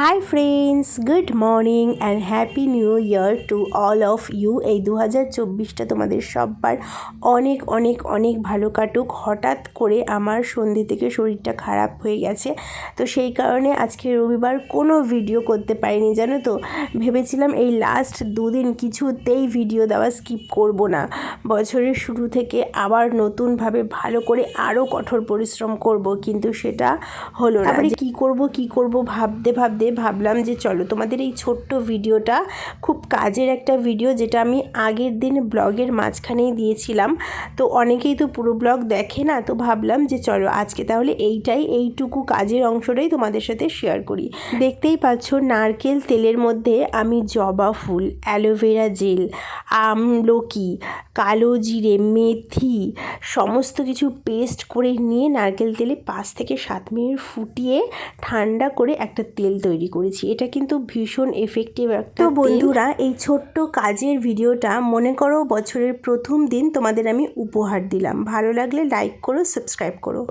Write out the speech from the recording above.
Hi friends good morning and happy new year to all of you এই দু হাজার চব্বিশটা তোমাদের সব্বার অনেক অনেক অনেক ভালো কাটুক। হঠাৎ করে আমার সন্ধে থেকে শরীরটা খারাপ হয়ে গেছে। তো সেই কারণে আজকে রবিবার কোনো ভিডিও করতে পারিনি জানো তো? ভেবেছিলাম এই লাস্ট দুদিন কিছুতেই ভিডিও দেওয়া স্কিপ করব না। বছরের শুরু থেকে আবার নতুনভাবে ভালো করে আরও কঠোর পরিশ্রম করব কিন্তু সেটা হলো না। কী করব কী করব ভাবতে ভাবতে ভাবলাম যে চলো তোমাদের এই ছোট্ট ভিডিওটা খুব কাজের একটা ভিডিও যেটা আমি আগের দিন ব্লগের মাঝখানেই দিয়েছিলাম। তো অনেকেই তো পুরো ব্লগ দেখে না, তো ভাবলাম যে চলো আজকে তাহলে এইটাই, এইটুকু কাজের অংশটাই তোমাদের সাথে শেয়ার করি। দেখতেই পাচ্ছ নারকেল তেলের মধ্যে আমি জবা ফুল অ্যালোভেরা জেল আমলকি কালো জিরে, মেথি সমস্ত কিছু পেস্ট করে নিয়ে নারকেল তেলে পাঁচ থেকে সাত মিনিট ফুটিয়ে ঠান্ডা করে একটা তেল তৈরি করেছি। এটা কিন্তু ভীষণ এফেক্টিভ একটা তো বন্ধুরা এই ছোট্ট কাজের ভিডিওটা মনে করো বছরের প্রথম দিন তোমাদের আমি উপহার দিলাম। ভালো লাগলে লাইক করো সাবস্ক্রাইব করো।